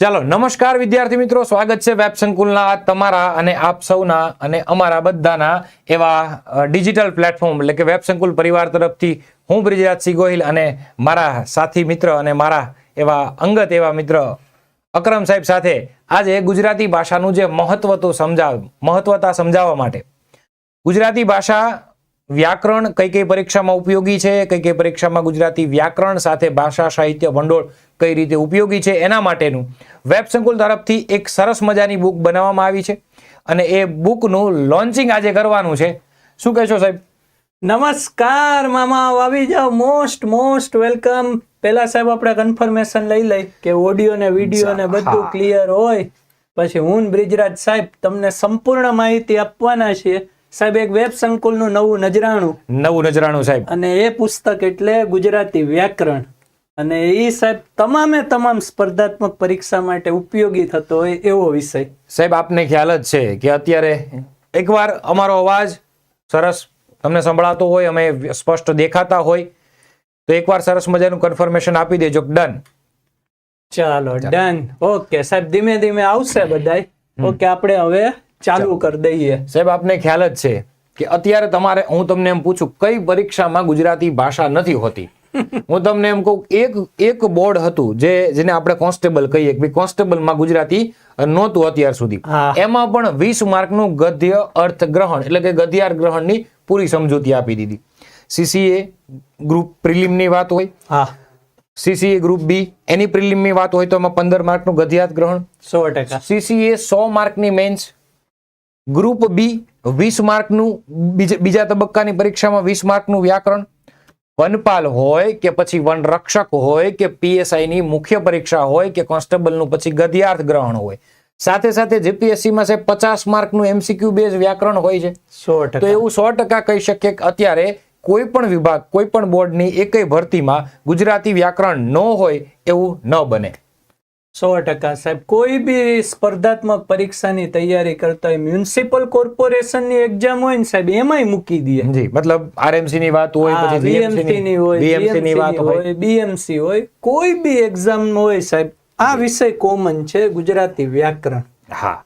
ચાલો, નમસ્કાર વિદ્યાર્થી મિત્રો, સ્વાગત છે વેબ સંકુલના તમારા અને આપ સૌના અને અમારા બધાના એવા ડિજિટલ પ્લેટફોર્મ એટલે કે વેબ સંકુલ પરિવાર તરફથી હું બ્રિજરાજસિંહ ગોહિલ અને મારા સાથી મિત્ર અને મારા એવા અંગત એવા મિત્ર અકરમ સાહેબ સાથે આજે ગુજરાતી ભાષાનું જે મહત્વ તો સમજાવ, મહત્વતા સમજાવવા માટે. ગુજરાતી ભાષા વ્યાકરણ કઈ કઈ પરીક્ષામાં ઉપયોગી છે? કઈ કઈ પરીક્ષામાં ગુજરાતી વ્યાકરણ સાથે ભાષા સાહિત્ય ભંડોળ કઈ રીતે ઉપયોગી છે? એના માટેનું વેબ સંકુલ તરફથી એક સરસ મજાની બુક બનાવવામાં આવી છે અને એ બુકનું લોન્ચિંગ આજે કરવાનું છે. શું કહેશો સાહેબ? નમસ્કાર મામા. આવી જાઓ. Most most welcome. પેલા સાહેબ આપણે કન્ફર્મેશન લઈ લઈ કે ઓડિયો ને વીડિયો ને બધું ક્લિયર હોય. પછી હું બ્રિજરાજ સાહેબ તમને સંપૂર્ણ માહિતી આપવાના છીએ. સાહેબ એક વેબ સંકુલનું નવું નજરાણું. નવું નજરાણું સાહેબ. અને એ પુસ્તક એટલે ગુજરાતી વ્યાકરણ. અને એ સાહેબ તમામે તમામ સ્પર્ધાત્મક પરીક્ષા માટે ઉપયોગી થતો હોય એવો વિષય. સાહેબ આપને ખ્યાલ જ છે કે અત્યારે એકવાર અમારો અવાજ સરસ તમને સંભળાતો હોય અમે સ્પષ્ટ દેખાતા હોય તો એકવાર સરસ મજાનું કન્ફર્મેશન આપી દેજો. ડન ચાલો ડન ઓકે સાહેબ ધીમે ધીમે આવશે બધાય. ઓકે આપણે હવે ચાલુ કરી દઈએ. સાહેબ આપને ખ્યાલ જ છે કે અત્યારે તમારે હું તમને એમ પૂછું કઈ પરીક્ષામાં ગુજરાતી ભાષા નથી હોતી? હું તમને એમ કહું એક એક બોર્ડ હતું જે જેને આપણે કોન્સ્ટેબલ કહીએ કે કોન્સ્ટેબલમાં ગુજરાતી નહોતું અત્યાર સુધી. એમાં પણ વીસ માર્કનું ગદ્ય અર્થ ગ્રહણ એટલે કે ગદ્યાર ગ્રહણની પૂરી સમજૂતી આપી દીધી. સીસીએ ગ્રુપ પ્રિલિમની વાત હોય. હા. સીસીએ ગ્રુપ બી એની પ્રિલિમની વાત હોય તો એમાં પંદર માર્કનું ગદ્યાર્થ ગ્રહણ. સો ટકા. સીસીએ સો માર્કની મેન્સ. ગ્રુપ બી વીસ માર્કનું બીજા બીજા તબક્કાની પરીક્ષામાં વીસ માર્કનું વ્યાકરણ. વનપાલ હોય કે પછી વન રક્ષક હોય કે પીએસઆઈની મુખ્ય પરીક્ષા હોય કે કોન્સ્ટેબલનું પછી ગદ્યાર્થ ગ્રહણ હોય. સાથે સાથે જીપીએસસીમાં છે પચાસ માર્કનું એમસીક્યુ બેઝ વ્યાકરણ હોય છે. તો એવું સો ટકા કહી શકીએ કે અત્યારે કોઈ પણ વિભાગ કોઈ પણ બોર્ડની એકય ભરતીમાં ગુજરાતી વ્યાકરણ ન હોય એવું ન બને. સો ટકા સાહેબ કોઈ બી સ્પર્ધાત્મક પરીક્ષાની તૈયારી કરતા હોય મ્યુનિસિપલ કોર્પોરેશનની એક્ઝામ હોય ને સાહેબ એમાંય મૂકી દે. જી મતલબ આરએમસી ની વાત હોય પછી વીએમસી ની હોય બીએમસી ની વાત હોય. હોય બીએમસી હોય કોઈ બી એક્ઝામ હોય સાહેબ આ વિષય કોમન છે ગુજરાતી વ્યાકરણ. હા.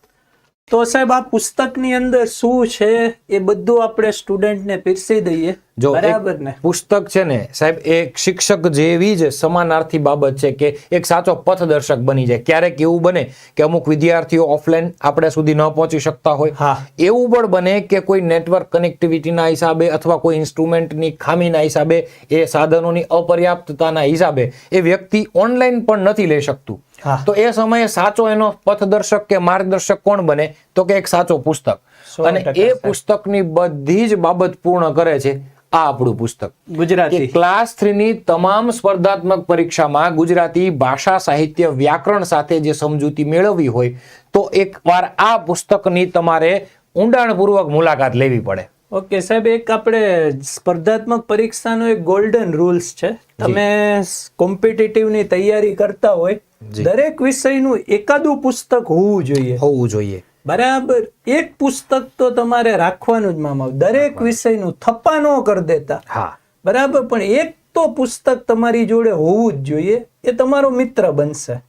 તો સાહેબ આ પુસ્તકની અંદર શું છે એ બધું આપણે સ્ટુડન્ટને પીરસી દઈએ. જો બરાબર ને. પુસ્તક છે ને સાહેબ એક શિક્ષક જેવી જ સમાનાર્થી બાબત છે કે એક સાચો પથદર્શક બની જાય. ક્યારેક એવું બને કે અમુક વિદ્યાર્થીઓ ઓફલાઈન આપણે સુધી ન પહોંચી શકતા હોય. હા. એવું પણ બને કે કોઈ નેટવર્ક કનેક્ટિવિટીના હિસાબે અથવા કોઈ ઇન્સ્ટ્રુમેન્ટની ખામીના હિસાબે એ સાધનોની અપર્યાપ્તતાના હિસાબે એ વ્યક્તિ ઓનલાઈન પણ નથી લઈ શકતું. તો એ સમયે સાચો એનો પથદર્શક કે માર્ગદર્શક કોણ બને? તો કે એક સાચો પુસ્તક. અને એ પુસ્તકની બધી જ બાબત પૂર્ણ કરે છે આ આપણું પુસ્તક. ગુજરાતી. ક્લાસ થ્રી ની તમામ સ્પર્ધાત્મક પરીક્ષામાં ગુજરાતી ભાષા સાહિત્ય વ્યાકરણ સાથે જે સમજૂતી મેળવવી હોય તો એકવાર આ પુસ્તકની તમારે ઊંડાણપૂર્વક મુલાકાત લેવી પડે. ઓકે સાહેબ એક આપણે સ્પર્ધાત્મક પરીક્ષાનો એક ગોલ્ડન રૂલ્સ છે. તમે કોમ્પિટિટિવની તૈયારી કરતા હોય દરેક વિષયનું એકાદું પુસ્તક હોવું જોઈએ. હોવું જોઈએ. બરાબર. એક પુસ્તક તો તમારે રાખવાનું જ મામા. દરેક વિષયનું થપ્પા ન કરી દેતા. હા. બરાબર. પણ એક તો પુસ્તક તમારી જોડે હોવું જ જોઈએ. એ તમારો મિત્ર બનશે.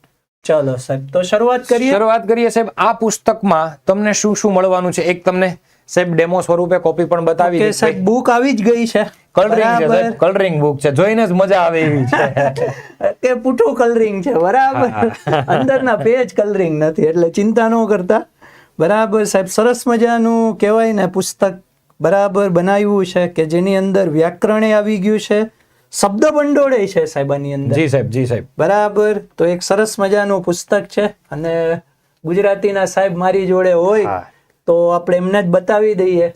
ચાલો સાહેબ તો શરૂઆત કરીએ. શરૂઆત કરીએ સાહેબ. આ પુસ્તકમાં તમને શું શું મળવાનું છે? એક તમને સાહેબ ડેમો સ્વરૂપે કોપી પણ બતાવી છે. સાહેબ બુક આવી જ ગઈ છે. કલરિંગ છે કલરિંગ બુક છે. જોઈને જ મજા આવે એવી છે. કે પૂઠું કલરિંગ છે. બરાબર. અંદરના પેજ કલરિંગ નથી એટલે ચિંતા ન કરતા. બરાબર સાહેબ સરસ મજાનું કહેવાય ને પુસ્તક બરાબર બનાવ્યું છે કે જેની અંદર વ્યાકરણે આવી ગયું છે શબ્દ ભંડોળે છે સાહેબ આની અંદર. જી સાહેબ જી સાહેબ. બરાબર તો એક સરસ મજાનું પુસ્તક છે અને ગુજરાતીના સાહેબ મારી જોડે હોય તો આપણે એમને જ બતાવી દઈએ.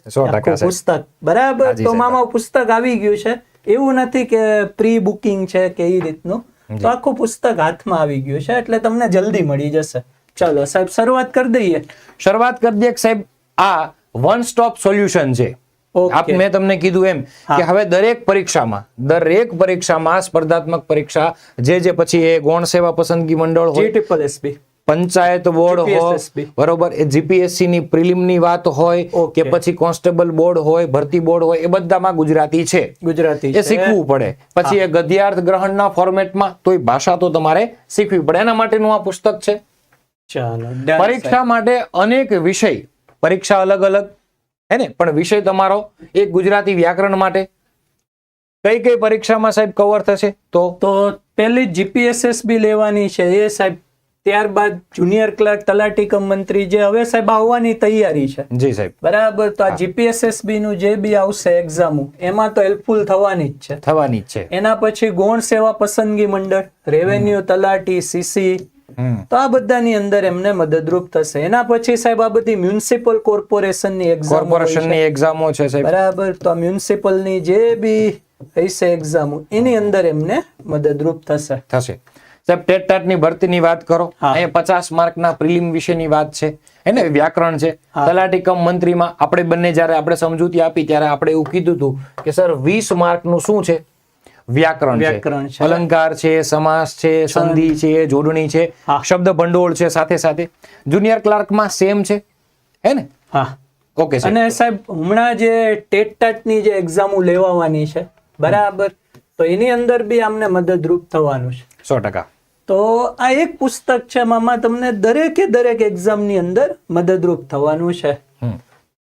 પુસ્તક. બરાબર તો મામા પુસ્તક આવી ગયું છે. એવું નથી કે પ્રી બુકિંગ છે કે એ રીતનું. તો આખું પુસ્તક હાથમાં આવી ગયું છે એટલે તમને જલ્દી મળી જશે. ચાલો સાહેબ શરૂઆત કરી દઈએ. શરૂઆત કરી દઈએ સાહેબ આ વન સ્ટોપ સોલ્યુશન છે. આપ મેં તમને કીધું એમ કે હવે દરેક પરીક્ષામાં દરેક પરીક્ષામાં સ્પર્ધાત્મક પરીક્ષા જે જે પછી એ ગૌણ સેવા પસંદગી મંડળ હોય ટ્રિપલ એસપી પંચાયત બોર્ડ હોય બરોબર એ જીપીએસસી ની પ્રિલિમની વાત હોય. કે પછી કોન્સ્ટેબલ બોર્ડ હોય ભરતી બોર્ડ હોય એ બધામાં ગુજરાતી છે. ગુજરાતી એ શીખવું પડે. પછી એ ગદ્યાર્થ ગ્રહણના ફોર્મેટમાં તોય ભાષા તો તમારે શીખવી પડે. એના માટેનું આ પુસ્તક છે. પરીક્ષા માટે અનેક વિષય પરીક્ષા અલગ અલગ હે ને? પણ વિષય તમારો એક ગુજરાતી વ્યાકરણ માટે. કઈ કઈ પરીક્ષામાં સાહેબ કવર થશે? તો? તો પહેલી જીપીએસએસબી લેવાની છે. એ સાહેબ ત્યારબાદ જુનિયર ક્લાર્ક તલાટી કમ મંત્રી જે હવે સાહેબ આવવાની તૈયારી છે. જી સાહેબ. બરાબર? તો આ જીપીએસએસબી નું જે બી આવશે એક્ઝામો એમાં તો હેલ્પફુલ થવાની જ છે. થવાની જ છે. એના પછી ગૌણ સેવા પસંદગી મંડળ રેવન્યુ તલાટી સીસી. તો આ બધાની અંદર એમને મદદરૂપ થશે. એના પછી સાહેબ આ બધી મ્યુનિસિપલ કોર્પોરેશનની એક્ઝામ કોર્પોરેશનની એક્ઝામો છે સાહેબ. બરાબર. તો આ મ્યુનિસિપલની જે બી હશે એક્ઝામો એની અંદર એમને મદદરૂપ થશે. થશે. સાહેબ ટેટ ટાટની ભરતીની વાત કરો. અહીંયા પચાસ માર્કના પ્રિલિમ વિશેની વાત છે. એને વ્યાકરણ છે. તલાટી કમ મંત્રીમાં આપણે બંને જ્યારે આપણે સમજૂતી આપી ત્યારે આપણે એવું કીધું હતું કે સર વીસ માર્કનું શું છે? વ્યાકરણ વ્યાકરણ છે. અલંકાર છે સમાસ છે સંધિ છે જોડણી છે. શબ્દ ભંડોળ છે સાથે સાથે. જુનિયર ક્લાર્કમાં સેમ છે. હે ને? હા. ઓકે અને સાહેબ હમણાં જે ટેટ ટાટની જે એક્ઝામો લેવાવાની છે બરાબર? તો એની અંદર બી આમને મદદરૂપ થવાનું છે. સો ટકા. તો આ એક પુસ્તક છે મામા તમને દરેકે દરેક એક્ઝામની અંદર મદદરૂપ થવાનું છે.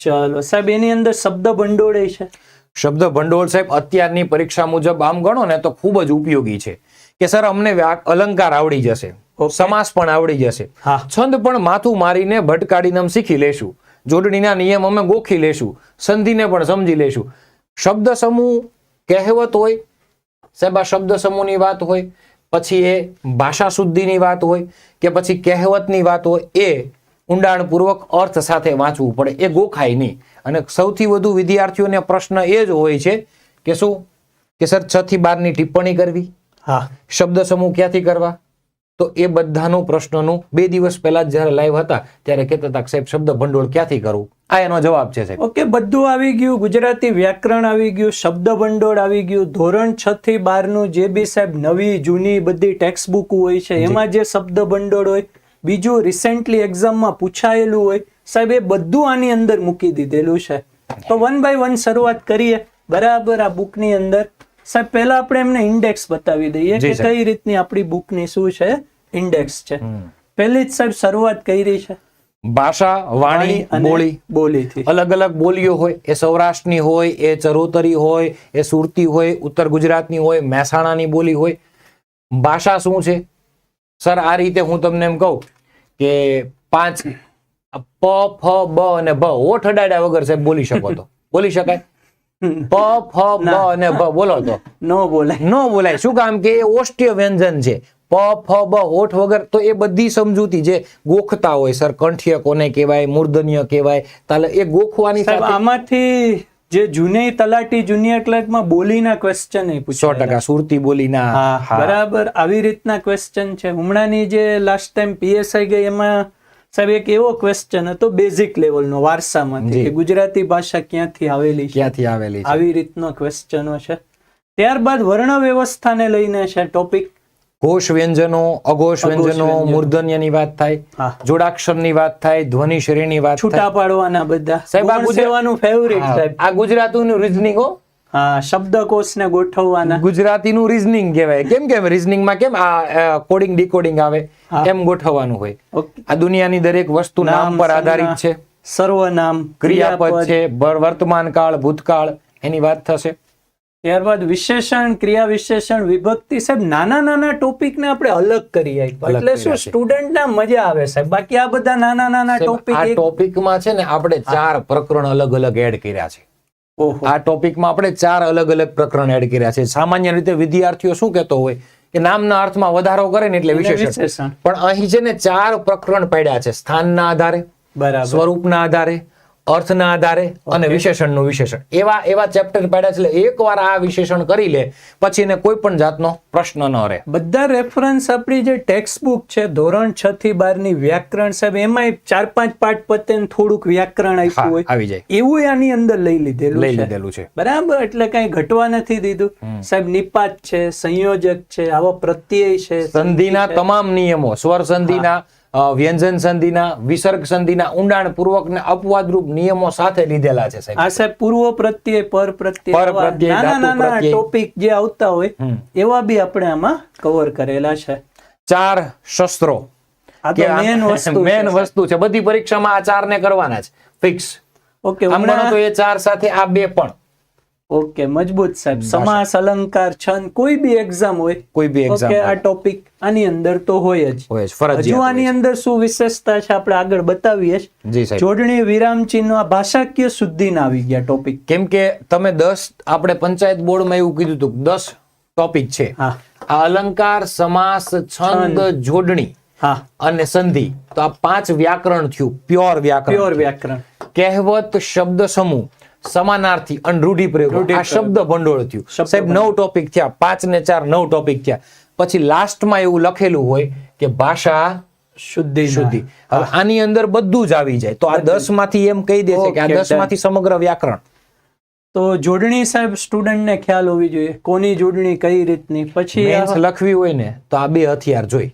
ચલો સાહેબ એની અંદર શબ્દ ભંડોળ છે. શબ્દ ભંડોળ સાહેબ અત્યારની પરીક્ષા મુજબ આમ ગણો ને તો ખૂબ જ ઉપયોગી છે. કે સર અમને વ્યાક અલંકાર આવડી જશે. સમાસ પણ આવડી જશે. હા. છંદ પણ માથું મારીને ભટકાડીને આમ શીખી લેશું. જોડણીના નિયમ અમે ગોખી લેશું. સંધિને પણ સમજી લેશું. શબ્દ સમૂહ કહેવત હોય સાહેબ આ શબ્દ સમૂહની વાત હોય પછી એ ભાષા શુદ્ધિની વાત હોય કે પછી કહેવતની વાત હોય એ ઊંડાણપૂર્વક અર્થ સાથે વાંચવું પડે. એ ગોખાય નહીં. અને સૌથી વધુ વિદ્યાર્થીઓને પ્રશ્ન એ જ હોય છે કે શું? કે સર છ થી બારની ટિપ્પણી કરવી? હા. શબ્દ સમૂહ ક્યાંથી કરવા? તો એ બધાનું પ્રશ્નનું બે દિવસ પહેલા જ્યારે લાઈવ હતા ત્યારે કહેતા હતા સાહેબ શબ્દ ભંડોળ ક્યાંથી કરવું? આ એનો જવાબ છે સાહેબ. ઓકે બધું આવી ગયું. ગુજરાતી વ્યાકરણ આવી ગયું શબ્દ ભંડોળ આવી ગયું. ધોરણ છ થી બારનું જે બી સાહેબ નવી જૂની બધી ટેક્સ્ટ બુક હોય છે એમાં જે શબ્દ ભંડોળ હોય બીજું રિસેન્ટલી એક્ઝામમાં પૂછાયેલું હોય સાહેબ એ બધું આની અંદર મૂકી દીધેલું છે. તો વન બાય વન શરૂઆત કરીએ. બરાબર આ બુકની અંદર. સાહેબ પહેલા આપણે એમને ઇન્ડેક્સ બતાવી દઈએ કે. કઈ રીતની આપણી બુકની શું છે? ઇન્ડેક્સ છે. પહેલી જ સાહેબ શરૂઆત કરી છે. ભાષા વાણી બોલી. બોલીથી. અલગ અલગ બોલીઓ હોય. એ સૌરાષ્ટ્રની હોય એ ચરોતરી હોય એ સુરતી હોય ઉત્તર ગુજરાતની હોય મહેસાણાની બોલી હોય. ભાષા શું છે? સર આ રીતે હું તમને એમ કહું કે પાંચ પ ફ બ અને ભ ઓઠ અડાડ્યા વગર સાહેબ બોલી શકો તો. બોલી શકાય? પ ફ બ અને ભ બોલો તો. નો બોલાય. નો બોલાય. શું કામ કે એ ઓષ્ટ્ય વ્યંજન છે? પ ફ બ હોઠ વગર તો એ બધી સમજૂતી જે ગોખતા હોય સર કંઠ્ય કોને કહેવાય મૂર્ધન્ય કહેવાય તાલે એ ગોખવાની આમાંથી જે જુનિયર તલાટી જુનિયર ક્લર્કમાં બોલીના ક્વેશ્ચન સો પૂછો ટકા સુરતી બોલીના. બરાબર. આવી રીતના ક્વેશ્ચન છે. હમણાંની જે લાસ્ટ ટાઈમ પીએસઆઈ ગઈ એમાં સાહેબ એક એવો ક્વેશ્ચન હતો બેઝિક લેવલનો વારસામાંથી કે ગુજરાતી ભાષા ક્યાંથી આવેલી ક્યાંથી આવેલી આવી રીતનો ક્વેશ્ચનો છે ત્યારબાદ વર્ણ વ્યવસ્થાને લઈને છે ટોપિક ઘોષ વ્યંજનો અઘોષ વ્યંજનો. મૂર્ધન્યની વાત થાય જોડાક્ષર જોડાક્ષરની વાત થાય ધ્વનિ શ્રેણી વાત છૂટા પાડવાના બધા. સાહેબ, આ ગુજરાતનું ફેવરિટ સાહેબ. આ ગુજરાતીનું રીઝનિંગ હો હા. શબ્દકોશને ગોઠવવાના. ગુજરાતીનું રીઝનિંગ કહેવાય. કેમ કેમ? રીઝનિંગમાં કેમ? આ કોડિંગ ડીકોડિંગ આવે. એમ ગોઠવવાનું હોય. આ દુનિયાની દરેક વસ્તુ નામ પર આધારિત છે. સર્વનામ ક્રિયાપદ છે વર્તમાન કાળ ભૂતકાળ એની વાત થશે. ત્યારબાદ વિશેષણ ક્રિયા વિશેષણ વિભક્તિ સાહેબ નાના નાના ટોપિક ને આપણે અલગ કરી આપ્યા. એટલે શું સ્ટુડન્ટ ના મજા આવે સાહેબ? બાકી આ બધા નાના નાના ટોપિક આ ટોપિકમાં છે ને આપણે ચાર પ્રકરણ અલગ અલગ એડ કર્યા છે. આ ટોપિકમાં આપણે ચાર અલગ અલગ પ્રકરણ એડ કર્યા છે. સામાન્ય રીતે વિદ્યાર્થીઓ શું કહેતો હોય? કે નામના અર્થમાં વધારો કરે ને એટલે વિશેષણ. પણ અહીં છે ને ચાર પ્રકરણ પડ્યા છે. સ્થાનના આધારે બરાબર. સ્વરૂપના આધારે અર્થના આધારે અને વિશેષણનું વિશેષણ. એવા એવા ચેપ્ટર પાડ્યા છે એટલે એકવાર આ વિશેષણ કરી લે પછી એને કોઈ પણ જાતનો પ્રશ્ન ન રહે. બધા રેફરન્સ આપણી જે ટેક્સ્ટ બુક છે ધોરણ છ થી બારની વ્યાકરણ સાહેબ એમાં ચાર પાંચ પાઠ પતે થોડુંક વ્યાકરણ આપ્યું હોય. આવી જાય. એવું આની અંદર લઈ લીધેલું લઈ લીધેલું છે. બરાબર એટલે કઈ ઘટવા નથી દીધું. સાહેબ નિપાત છે સંયોજક છે આવો પ્રત્યય છે સંધિના તમામ નિયમો સ્વર સંધિના વ્યંજન સંધિના વિસર્ગ સંધિના ઊંડાણ પૂર્વક ને અપવાદરૂપ નિયમો સાથે લીધેલા છે સાહેબ. આ સાહેબ પૂર્વ પ્રત્યે પર પ્રત્યે પર પ્રત્યે નાના નાના ટોપિક જે આવતા હોય એવા બી આપણે આમાં કવર કરેલા છે. ચાર શસ્ત્રો. મેન વસ્તુ છે બધી પરીક્ષામાં આ ચાર ને કરવાના છે. ફિક્સ ઓકે હમણાં તો એ ચાર સાથે આ બે પણ. ઓકે મજબૂત સાહેબ. સમાસ અલંકાર છંદ કોઈ બી એક્ઝામ હોય કોઈ બી એક્ઝામ ઓકે આ ટોપિક આની અંદર તો હોય જ. હોય જ, ફરજિયાત હજુ આની અંદર શું વિશેષતા છે આપણે આગળ બતાવીએ જી. સાહેબ. જોડણી વિરામ ચિહ્ન આ ભાષાકીય શુદ્ધિના આવી ગયા ટોપિક કેમ કે તમે દસ આપણે પંચાયત બોર્ડમાં એવું કીધું હતું કે દસ ટોપિક છે. હા. આ અલંકાર સમાસ છંદ જોડણી હા. અને સંધિ. તો આ પાંચ વ્યાકરણ થયું પ્યોર વ્યાકરણ પ્યોર વ્યાકરણ. કહેવત શબ્દ સમૂહ. સમાનાર્થી અને રૂઢિપ્રયોગ આ શબ્દ ભંડોળ થયું. સાહેબ નવ ટોપિક થયા પાંચ ને ચાર નવ ટોપિક થયા. પછી લાસ્ટમાં એવું લખેલું હોય કે ભાષા શુદ્ધિ શુદ્ધિ. હવે આની અંદર બધું જ આવી જાય. તો આ દસમાંથી એમ કહી દે છે કે આ દસમાંથી સમગ્ર વ્યાકરણ. તો જોડણી સાહેબ સ્ટુડન્ટને ખ્યાલ હોવી જોઈએ. કોની જોડણી કઈ રીતની? પછી લખવી હોય ને તો આ બે હથિયાર જોઈ.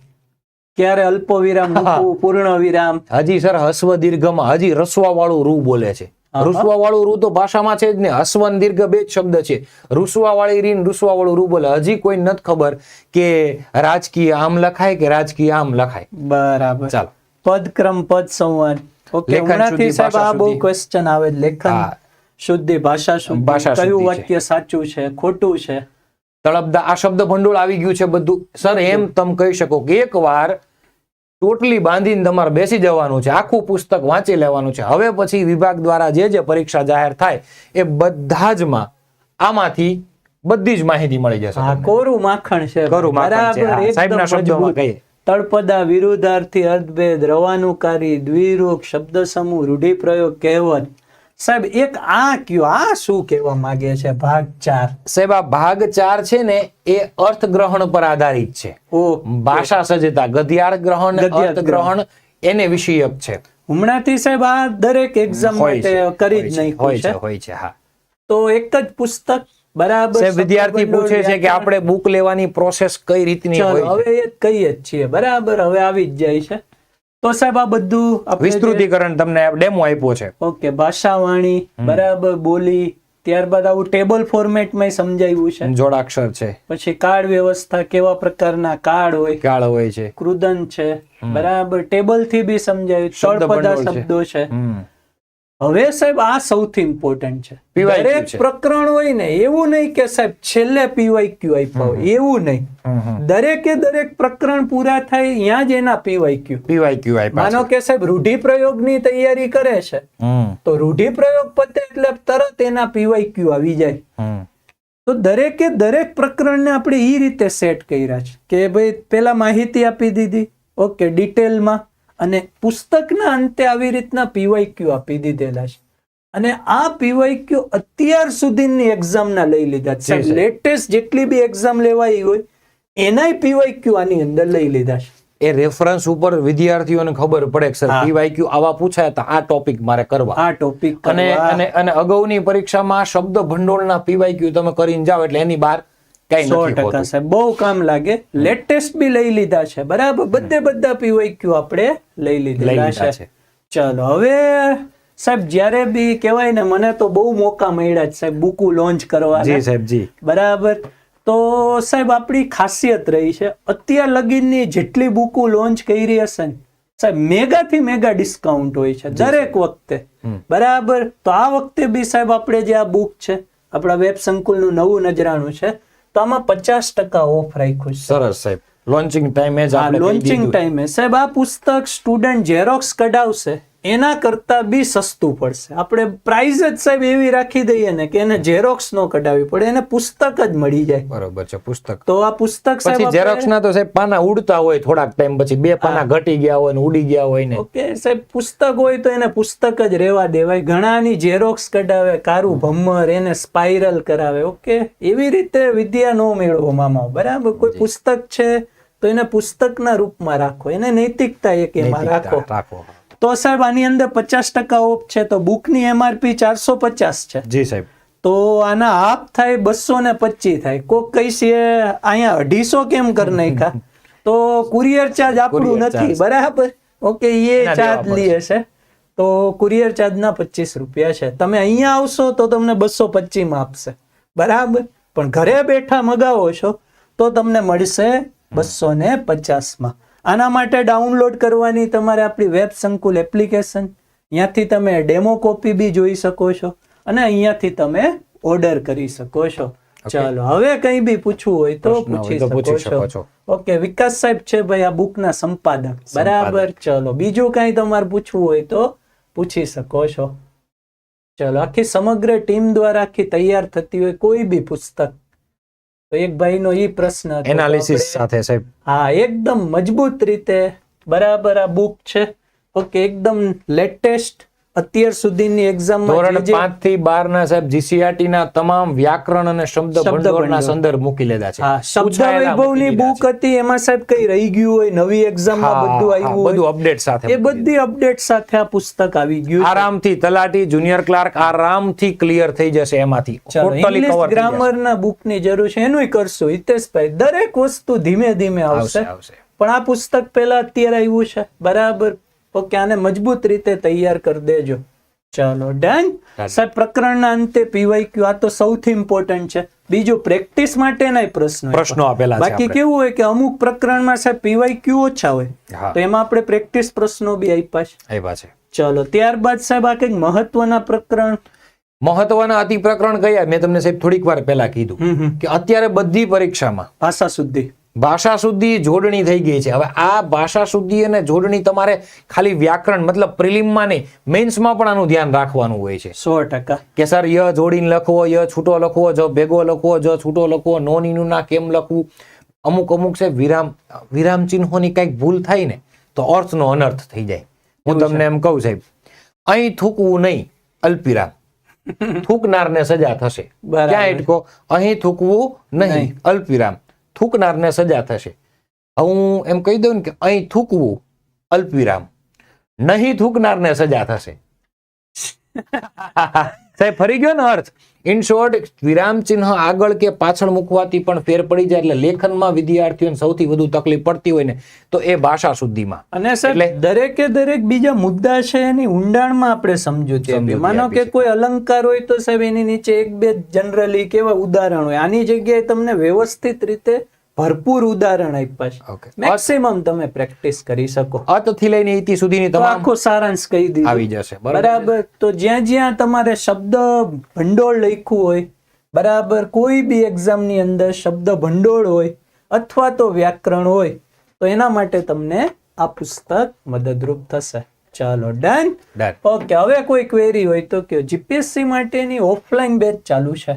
ક્યારે અલ્પ વિરામ પૂર્ણ વિરામ હજી સર હસ્વ દીર્ઘમાં હજી રસવા વાળું રૂ બોલે છે. રૂસવા વાળું રૂ તો ભાષામાં છે જ ને અશ્વન દીર્ઘ બે શબ્દ છે. રૂસવા વાળી રીન રૂસવા વાળું રૂ બોલે. હજી કોઈ નથી ખબર કે રાજકીય આમ લખાય કે રાજકીય આમ લખાય. બરાબર. ચાલો. પદક્રમ પદ સંવાદ ઓકે હમણાંથી સાહેબ આ બહુ. ક્વેશ્ચન આવે. લેખન શુદ્ધિ ભાષા શુદ્ધિ. ભાષા કયું વાક્ય સાચું છે ખોટું છે? તળપદા આ શબ્દ ભંડોળ આવી ગયું છે બધું. સર એમ તમે કહી શકો કે એક વાર ટોટલી બાંધીને તમારે બેસી જવાનું છે આખું પુસ્તક વાંચી લેવાનું છે. હવે પછી વિભાગ દ્વારા જે જે પરીક્ષા જાહેર થાય એ બધા જ માં આમાંથી બધી જ માહિતી મળી જશે કોરું માખણ છે. કોરું માખણ સાહેબના શબ્દોમાં કહીએ. તળપદા વિરુદ્ધાર્થી અર્થભેદ રવાનુકારી દ્વિરૂપ શબ્દ સમૂહ રૂઢિપ્રયોગ કહેવત. સાહેબ એક આ કયો આ શું કહેવા માંગે છે ભાગ ચાર? સાહેબ આ ભાગ ચાર છે ને એ અર્થ ગ્રહણ પર આધારિત છે. ભાષા સજ્જતા ગધિયાર ગ્રહણ ગદ્યાર્થ અર્થ ગ્રહણ એને વિષયક છે. હમણાંથી સાહેબ આ દરેક એક્ઝામ માટે કરી જ નહીં હોય છે. છે હોય છે હા. તો એક જ પુસ્તક બરાબર વિદ્યાર્થી પૂછે છે કે આપણે બુક લેવાની પ્રોસેસ કઈ રીતની હોય હવે એ કહીએ જ છીએ. બરાબર હવે આવી જ જાય છે. તો સાહેબ આ બધું વિસ્તૃતિકરણ તમને ડેમો આપ્યો છે. ઓકે ભાષાવાણી બરાબર બોલી ત્યારબાદ આવું ટેબલ ફોર્મેટમાં સમજાવ્યું છે. જોડાક્ષર છે. પછી કાર્ડ વ્યવસ્થા કેવા પ્રકારના કાર્ડ હોય? કાર્ડ હોય છે. કૃદન છે. બરાબર ટેબલથી બી સમજાયું. શબ્દ તળપદા શબ્દો છે. હવે સાહેબ આ સૌથી ઇમ્પોર્ટન્ટ છે. દરેક પ્રકરણ હોય ને એવું નહીં કે સાહેબ છેલ્લે પીવાયક્યુ આપ્યા હોય એવું નહીં. દરેકે દરેક પ્રકરણ પૂરા થાય ત્યાં જ એના પીવાય ક્યુ. પીવાય ક્યુ આપ્યા માનો કે સાહેબ રૂઢિપ્રયોગની તૈયારી કરે છે તો રૂઢિપ્રયોગ પતે એટલે તરત એના પીવાય ક્યુ આવી જાય. તો દરેકે દરેક પ્રકરણને આપણે એ રીતે સેટ કર્યા છે કે ભાઈ પેલા માહિતી આપી દીધી ઓકે ડિટેલમાં અને પુસ્તકના અંતે આવી રીતના પીવાયક્યુ આપી દીધેલા છે. અને આ પીવાયક્યુ અત્યાર સુધીની એક્ઝામના લઈ લીધા છે. લેટેસ્ટ જેટલી બી એક્ઝામ લેવાઈ હોય એનાય પીવાયક્યુ આની અંદર લઈ લીધા છે. એ રેફરન્સ ઉપર વિદ્યાર્થીઓને ખબર પડે કે સર હા. ક્યુ આવા પૂછાય તો આ ટોપિક મારે કરવા. આ ટોપિક અને અને અને અગાઉની પરીક્ષામાં શબ્દ ભંડોળના PYQ તમે કરીને જાઓ એટલે એની બહાર સો ટકા સાહેબ બહુ કામ લાગે. લેટેસ્ટ બી લઈ લીધા છે. બરાબર? બધે બધા પીવાયક્યુ આપણે લઈ લીધેલા છે. ચલો હવે સાહેબ જ્યારે બી કહેવાય ને મને તો બહુ મોકા મળ્યા છે સાહેબ બુકુ લોન્ચ કરવા જી સાહેબ જી. બરાબર? તો સાહેબ આપણી ખાસિયત રહી છે. અત્યાર લગીનની જેટલી બુકુ લોન્ચ કરી હશે ને સાહેબ મેગા થી મેગા ડિસ્કાઉન્ટ હોય છે દરેક વખતે. બરાબર? તો આ વખતે બી સાહેબ આપણે જે આ બુક છે આપણા વેબ સંકુલનું નવું નજરાણું છે તો આમાં પચાસ ટકા ઓફ રાખ્યું છે. સરસ સાહેબ. લોન્ચિંગ ટાઈમે જ આ લોન્ચિંગ ટાઈમે સાહેબ આ પુસ્તક સ્ટુડન્ટ ઝેરોક્સ કઢાવશે. એના કરતા બી સસ્તું પડશે. આપણે પ્રાઇઝ જ સાહેબ એવી રાખી દઈએ ને કે એને ઝેરોક્સ નો કઢાવી પડે એને પુસ્તક જ મળી જાય. બરોબર છે પુસ્તક. તો આ પુસ્તક સાહેબ ઝેરોક્સ ના તો સાહેબ પાના ઉડતા હોય થોડાક ટાઈમ પછી બે પાના ઘટી ગયા હોય ને ઉડી ગયા હોય ને. ઓકે સાહેબ પુસ્તક હોય તો એને પુસ્તક જ રહેવા દેવાય. ઘણાની ઝેરોક્સ કઢાવે કારું ભમ્મર એને સ્પાઇરલ કરાવે ઓકે? એવી રીતે વિદ્યા નો મેળવો મામા બરાબર? કોઈ પુસ્તક છે તો એને પુસ્તકના રૂપમાં રાખો. એને નૈતિકતા એક એમાં રાખો. રાખો તો સાહેબ આની અંદર પચાસ ટકા ઓફ છે તો બુકની એમઆરપી ચારસો પચાસ છે. જી સાહેબ. તો આના હાફ થાય બસો ને પચીસ થાય. કોક કહીશે અહીંયા અઢીસો કેમ કરી નાખ્યા? તો કુરિયર ચાર્જ આપણું નથી બરાબર? ઓકે એ ચાર્જ લે છે. તો કુરિયર ચાર્જ ના પચીસ રૂપિયા છે. તમે અહીંયા આવશો તો તમને બસો પચીસમાં આપશે. બરાબર? પણ ઘરે બેઠા મગાવો છો તો તમને મળશે બસો ને પચાસમાં આના માટે ડાઉનલોડ કરવાની તમારે આપણી વેબ સંકુલ એપ્લિકેશન. અહીંયાથી તમે ડેમો કોપી બી જોઈ શકો છો અને અહીંયાથી તમે ઓર્ડર કરી શકો છો. ચાલો હવે કંઈ બી પૂછવું હોય તો પૂછી શકો છો. છો. ઓકે વિકાસ સાહેબ છે ભાઈ આ બુકના સંપાદક. બરાબર ચલો બીજું કંઈ તમારે પૂછવું હોય તો પૂછી શકો છો. ચલો આખી સમગ્ર ટીમ દ્વારા આખી તૈયાર થતી હોય કોઈ બી પુસ્તક તો એક ભાઈનો એ પ્રશ્ન એનાલિસિસ સાથે સાહેબ. હા એકદમ મજબૂત રીતે બરાબર આ બુક છે. ઓકે એકદમ લેટેસ્ટ અત્યાર સુધીની એક્ઝામ ધોરણ જે જે પાંચથી બાર ના સાહેબ જીસીઆરટી ના તમામ વ્યાકરણ અને શબ્દ ભંડોળના સંદર્ભ મૂકી લીધા છે. શબ્દ વૈભવની બુક હતી એમાં સાહેબ કઈ રહી ગયું હોય નવી એક્ઝામમાં બધું આવ્યું બધું અપડેટ સાથે એ બધી અપડેટ સાથે આ પુસ્તક આવી ગયું. આરામથી તલાટી જુનિયર ક્લાર્ક આરામથી ક્લિયર થઈ જશે એમાંથી. ટોટલી કવર ગ્રામર ના બુકની જરૂર છે એનું કરશું હિતેશભાઈ. દરેક વસ્તુ ધીમે ધીમે આવશે. પણ આ પુસ્તક પહેલા અત્યારે આવ્યું છે બરાબર? ઓકે આને મજબૂત રીતે તૈયાર કરી દેજો. ચાલો ડન. સાહેબ પ્રકરણના અંતે પીવાય ક્યુ આ તો સૌથી ઇમ્પોર્ટન્ટ છે. બીજું પ્રેક્ટિસ માટેના પ્રશ્નો પ્રશ્નો આપેલા છે બાકી કેવું હોય કે અમુક પ્રકરણમાં સાહેબ પીવાય ક્યુ ઓછા હોય તો એમાં આપણે પ્રેક્ટિસ પ્રશ્નો બી આપ્યા છે. આપ્યા છે. ચલો ત્યારબાદ સાહેબ આ કંઈક મહત્વના પ્રકરણ. મહત્વના અતિ પ્રકરણ કયા? મેં તમને સાહેબ થોડીક વાર પહેલા કીધું કે અત્યારે બધી પરીક્ષામાં ભાષા શુદ્ધિ. ભાષા શુદ્ધિ જોડણી થઈ ગઈ છે. હવે આ ભાષા શુદ્ધિ અને જોડણી તમારે ખાલી વ્યાકરણ મતલબ પ્રિલિમમાં નહીં મેન્સમાં પણ આનું ધ્યાન રાખવાનું હોય છે. સો ટકા. કે સર ય જોડીને લખવો ય છૂટો લખવો જ ભેગો લખવો જ છૂટો લખવો નો નીનું ના કેમ લખવું? અમુક અમુક છે વિરામ વિરામ ચિહ્નોની કંઈક ભૂલ થાય ને તો અર્થનો અનર્થ થઈ જાય. હું તમને એમ કહું સાહેબ અહીં થૂકવું નહીં અલ્પિરામ થૂકનારને સજા થશે. ક્યાં એટકો અહીં થૂકવું નહીં. અલ્પિરામ થૂકનારને સજા થશે. હું એમ કહી દઉં ને કે અહીં થૂકવું અલ્પિરામ નહીં થૂકનારને સજા થશે. સાહેબ ફરી ગયો ને અર્થ? ઇન શોર્ટ વિરામ ચિહ્ન આગળ કે પાછળ મૂકવાથી પણ ફેર પડી જાય એટલે લેખનમાં વિદ્યાર્થીઓને સૌથી વધુ તકલીફ પડતી હોય ને તો એ ભાષા શુદ્ધિમાં. અને એટલે- દરેકે દરેક બીજા મુદ્દા છે એની ઊંડાણમાં આપણે સમજૂતી માનો કે કોઈ અલંકાર હોય તો સાહેબ એની નીચે એક બે જનરલી કેવા ઉદાહરણ હોય. આની જગ્યાએ તમને વ્યવસ્થિત રીતે ભરપૂર ઉદાહરણ આપ્યા છે. ઓકે મેક્સિમમ તમે પ્રેક્ટિસ કરી શકો. અતથી લઈને ઇતિ સુધીની તમામ આખો સારાંશ કહી દીધો. આવી જશે બરાબર? તો જ્યાં જ્યાં તમારે શબ્દ ભંડોળ લખ્યું હોય બરાબર કોઈ બી એક્ઝામની અંદર શબ્દ ભંડોળ હોય અથવા તો વ્યાકરણ હોય તો એના માટે તમને આ પુસ્તક મદદરૂપ થશે. ચાલો ડન ઓકે હવે કોઈ ક્વેરી હોય તો કે જીપીએસસી માટેની ઓફલાઈન બેચ ચાલુ છે.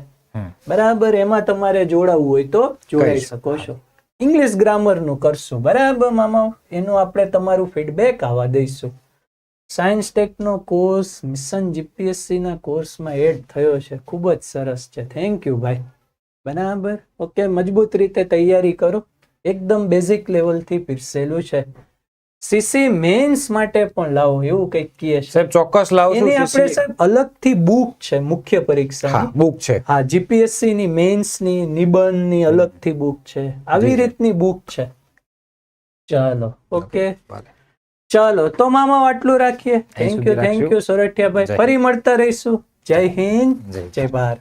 બરાબર એમાં તમારે જોડાવવું હોય તો જોડાઈ શકો છો. ઇંગ્લિશ ગ્રામરનું કરશું. બરાબર મામા? એનું આપણે તમારું ફીડબેક આવવા દઈશું. Science techno course mission GPSC ના કોર્સમાં એડ થયો છે. ખૂબ જ સરસ છે. થેન્ક યુ ભાઈ. બરાબર? ઓકે મજબૂત રીતે તૈયારી કરો. એકદમ બેઝિક લેવલથી પીરસેલું છે. સીસી મેન્સ માટે પણ લાવો એવું કંઈક કહે છે. સાહેબ ચોક્કસ લાવો એની આપણે સાહેબ અલગથી બુક છે મુખ્ય પરીક્ષા હા બુક છે. હા જીપીએસસી ની મેન્સની નિબંધની અલગથી બુક છે. આવી રીતની બુક છે. ચાલો ઓકે. ચાલો તો મામા આટલું રાખીએ. Thank you thank. યુ સોરઠિયાભાઈ. ફરી મળતા રહીશું. જય હિન્દ. જય જય ભારત.